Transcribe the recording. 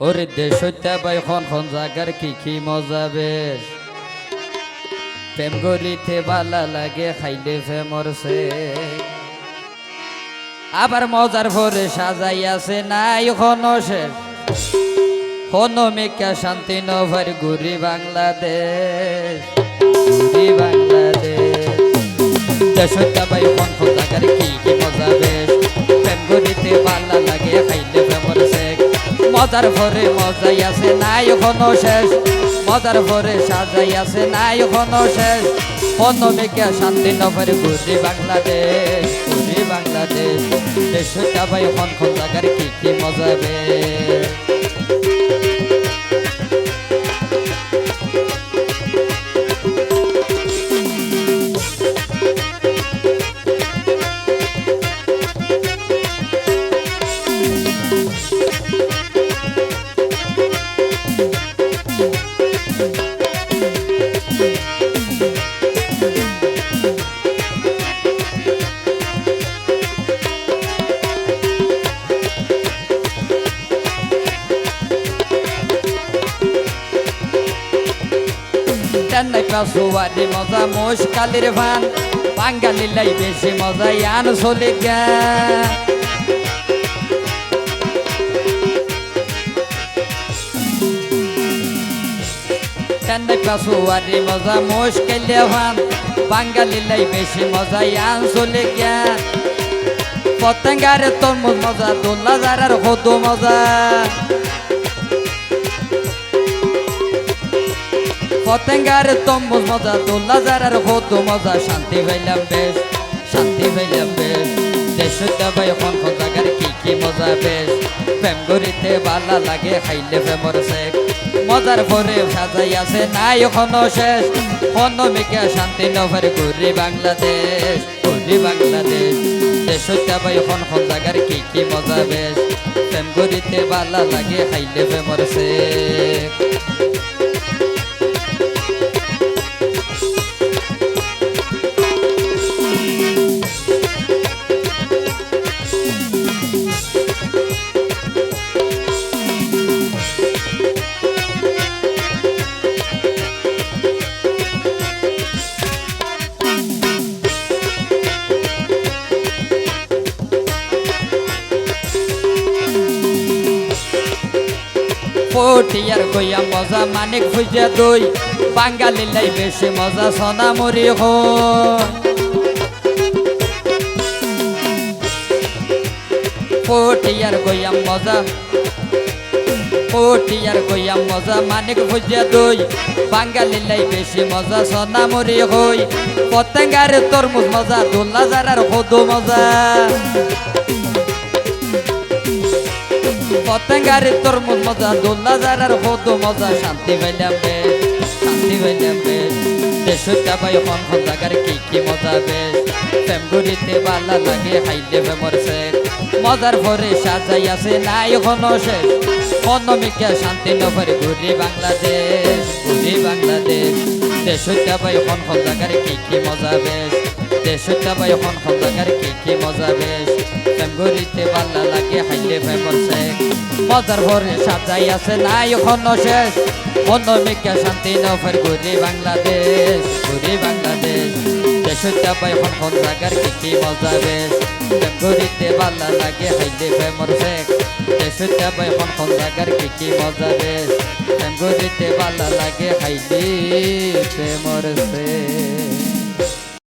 ওরে দেশ বাই খন খন জাগার কি কি মজা বেশ। প্রেম করিতে বালা লাগে, খাইলে ফেমরছে আবার মজার ভরে সাজাই আছে নাই খন শেষ। মেকা শান্তি নভার গুরি বাংলাদেশ গুরি বাংলাদেশ। দেশটা বাই খন খন জাগার কি কি মজা বেশ। মজার ভরে মজাই আছে, নাই এখনও শেষ। মজার ভরে সাজাই আছে, নাই এখনও শেষ। অন্য মেকে শান্তি নগরে ঘুরি বাংলাদেশ ঘুরি বাংলাদেশ। দেশ ভাই খন খন জাগার কি কি মজা বেশ চেন্নাই পাশুয়ারি মজা মোষ ভান। বাঙ্গালি লাই বেশি মজা, ইয়ান চলে গে। চেন্নাই পাশুয়ারি মজা মোষ ভান। বাঙ্গালি লাই বেশি মজা, ইয়ান চলে গে। পতঙ্গারে তরমুজ মজা দোল্লা জারার হতো মজা। পতেঙ্গার তম্বুজ মজা দোল্লা যারার হতো মজা। শান্তি পাইলাম বেশ, শান্তি পাইলাম বেশ। দেশটা ভাই, এখন জাগার কি কি মজা বেশ। প্রেম করিতে বালা লাগে খাইলে প্রেমর শেখ মজার ভরে সাজাই আছে, নাই এখনও শেষ। অন্য মেকে শান্তি নভর ঘুরি বাংলাদেশ ঘুরি বাংলাদেশ। দেশটা ভাই, এখন জাগার কি কি মজা বেশ। প্রেম করিতে বালা লাগে খাইলে প্রেমর শেখ পটিয়ার গইয়া মজা মানিক খুঁজে দই। বাঙালি লাই বেশি মজা সোনামুরি হয়। পটিয়ার গইয়া মজা পটিয়ার গইয়া মজা মানিক খুঁজে দই। বাঙালি লাই বেশি মজা সোনামুরি হই পতঙ্গার তরমুজ মজা দোল্লা জারার হদো মজা। পতঙ্গারে তরমুজ মজা দোল্লা যারার হদ মজা। শান্তি পাইলাম বেশ শান্তি পাইলাম বেশ দেশটা ভাই এখন হন জাগার কি কি মজা বেশ প্রেম বালা লাগে খাইলে প্রেমর শেখ মজার ভরে সাজাই আছে নাই এখনও শেষ অনমিকা শান্তি নভরে ঘুরি বাংলাদেশ ঘুরি বাংলাদেশ। দেশটা ভাই এখন হন জাগার কি কি মজা বেশ দেশটা ভাই এখন হন জাগার কি কি মজা বেশ প্রেম বালা লাগে খাইলে প্রেমর শেখ মজার ভরে সাজাই আছে নাই এখনও শেষ। অন্য মেঘা শান্তি নফের ঘুরি বাংলাদেশ ঘুরি বাংলাদেশ। দেশটা পাই এখন কোন জায়গার কি কি মজা বেশ। করিতে বালা লাগে খাইলে প্রেমর শেখ। দেশটা পাই এখন কোন জায়গার কি কি মজা বেশ। করিতে বালা লাগে খাইলে প্রেমর শেখ।